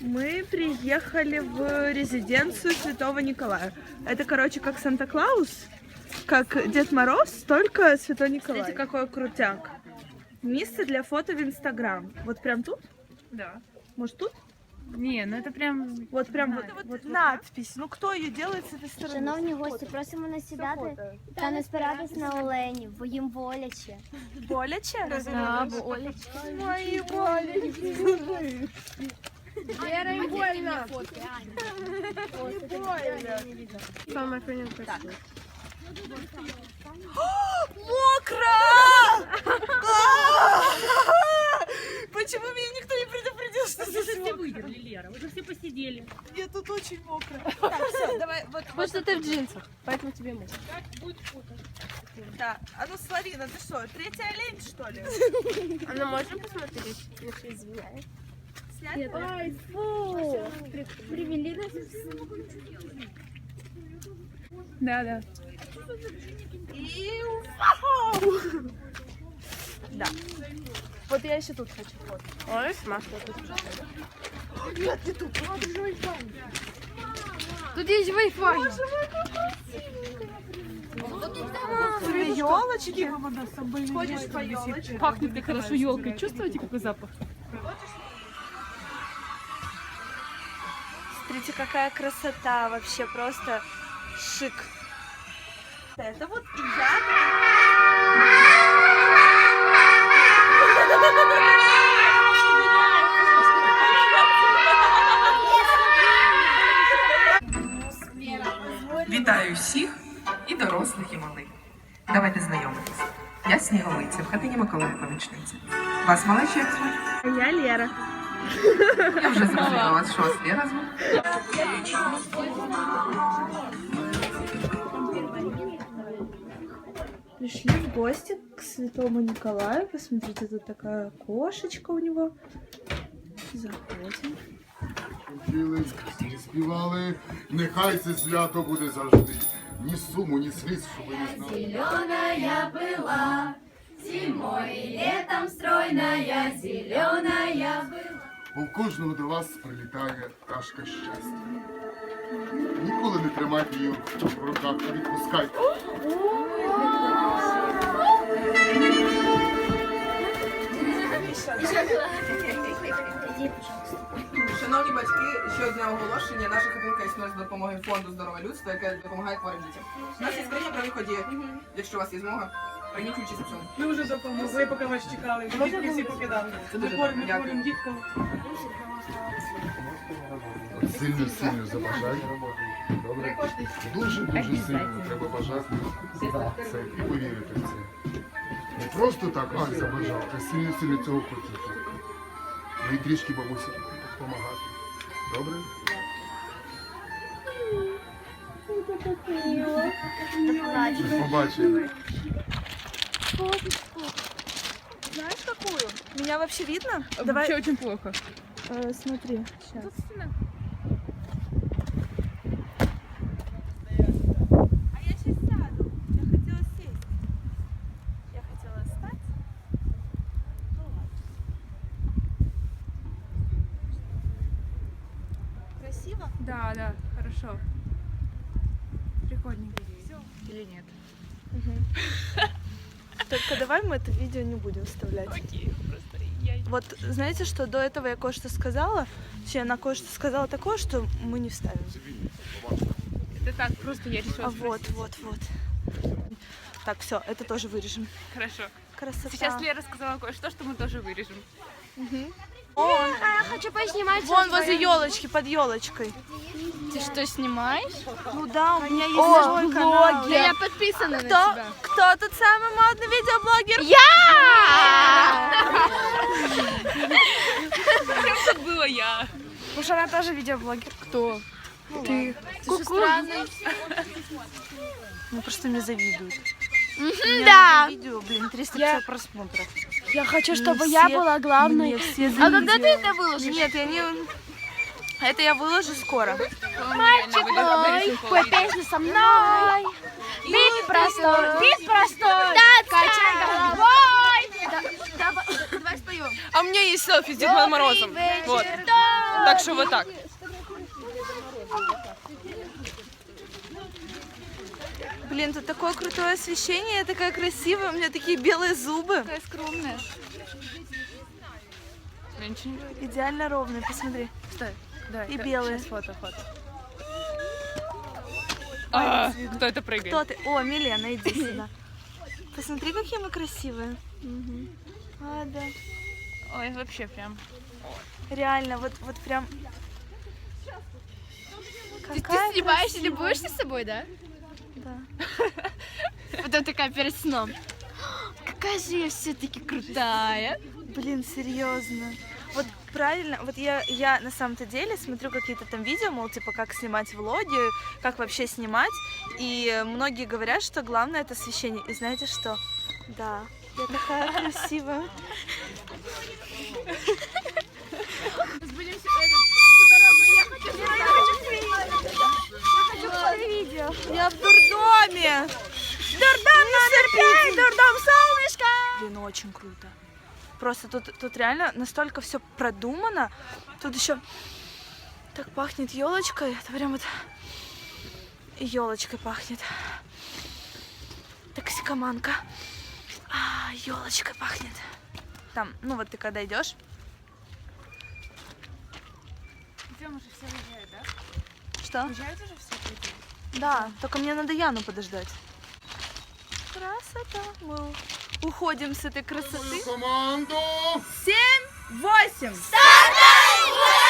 Мы приехали в резиденцию Святого Николая. Это, короче, как Санта-Клаус, как Дед Мороз, только Святой Николай. Смотрите, какой крутяк. Место для фото в Инстаграм. Вот прям тут? Да. Может тут? Не, ну это прям... Вот прям знаю. вот, вот, надпись. Ну кто ее делает с этой стороны? Шановні гості, просимо не сідати та не спиратись на оленів, бо їм боляче. Боляче? Да, боляче. Мої боляче. Мокро! Почему меня никто не предупредил, что здесь все мокро? выдерли, Лера, уже все посидели. Мне тут очень мокро. Так, все, давай, вот, вот. Просто ты в джинсах, поэтому тебе можно. Да. А ну, Славина, ты что, третья олень, что ли? А ну можно посмотреть? Я что, извиняюсь. Привели нас Да, да. И вау! Да. Вот я еще тут хочу фото. Ой, масло тут. Нет, не тут. Ладно, же Wi-Fi. Тут есть Wi-Fi. елочки. Ходишь по елочке. Пахнет как хорошо елкой. Чувствуете, какой запах? Смотрите, какая красота вообще, просто шик. Это вот и я. Вітаю всіх і дорослих, і малих. Давайте знайомитись. Я Сніговиця, в хатині Миколая помічниця. Вас малечі як звуть? А я Лера. Я вже зрозуміла вас, що вас Лера звуть. Пришли в гости к святому Николаю. Посмотрите, тут такая кошечка у него. Заходим. Хотіли, співали, нехай це свято буде завжди. Ні суму, ні сліз, щоб ви не знали. Зеленая была, зимой и летом стройная, зеленая была. У кожного до вас прилітає пташка щастя. Ніколи не тримайте її в руках, а відпускайте. Шановні батьки, ще одне оголошення. Наша хатинка існує за допомогою фонду здорове людство, яке допомагає хворим дітям. У нас є скриня при виході, якщо у вас є змога, прийміть участь у цьому. Ми вже допомогли, поки вас чекали. Дітки всі покидали. Це дуже Хворим, добре, дякую. хворим діткам. Сильно, сильно забажайте. Добре? Дуже, дуже сильно треба бажати. Це і повірити в це. Не просто так, ай, забажав, а сильно, сильно цього хотіти. Ну і трішки бабусі допомагати. Добре? До побачення. Знаешь, какую? Меня вообще видно? Вообще Давай, очень плохо. э, смотри. Сейчас. А я сейчас сяду. Я хотела сесть. Я хотела встать. Ну ладно. Красиво? Да, да, хорошо. Прикольненько. Или нет? Только давай мы это видео не будем вставлять. Окей, просто я... Вот знаете, что до этого я кое-что сказала, точнее, она кое-что сказала такое, что мы не вставим. Это так, просто я решила А вот, вот, вот. Так, все, это тоже вырежем. Хорошо. Красота. Сейчас Лера сказала кое-что, что мы тоже вырежем. Вон, Я хочу поснимать. вон возле елочки, под елочкой. Ты что, снимаешь? Ну да, у меня есть О, свой канал. Да я подписана на Кто, тебя. кто тут самый модный видеоблогер? Это было я. Может, она тоже видеоблогер? Кто? Ты. Ку-ку. Ну, просто мне завидуют. Да. видео, блин, 350 просмотров. Я хочу, чтобы я была главной. А когда ты это выложишь? Нет, я не... Это я выложу скоро. Мальчик мой, пой песню со мной. Бит простой, бит простой. Качай головой. А у меня есть селфи с Дедом Морозом. Вот. Так что вот так. Блин, тут такое крутое освещение, я такая красивая, у меня такие белые зубы. Такая скромная. Идеально ровные, посмотри. Стой. Давай. И да, белые. щас фото, фото. А, кто это прыгает? Кто ты? О, Милена, иди сюда. Посмотри, какие мы красивые. А, да. Ой, вообще прям. Реально, вот, вот прям... Ты, Какая ты снимаешь и красивая. любуешься собой, да? Да. Потом такая перед сном. Какая же я все-таки крутая. Блин, серьезно. Вот правильно, вот я, я на самом-то деле смотрю какие-то там видео, мол, типа, как снимать влоги, как вообще снимать, и многие говорят, что главное это освещение. И знаете что? Да, я такая красивая. Я в дурдоме! Дурдом номер пять! Дурдом солнышко! Блин, очень круто. Просто тут, тут реально настолько все продумано. Тут еще так пахнет елочкой. Это прям вот елочкой пахнет. Токсикоманка. А, елочкой пахнет. Там, ну вот ты когда идешь. Идем уже все уезжают, да? Что? Уезжают уже все? Да, только мне надо Яну подождать. Красота. Мы уходим с этой красоты. Команду! Семь, восемь. Стартуем!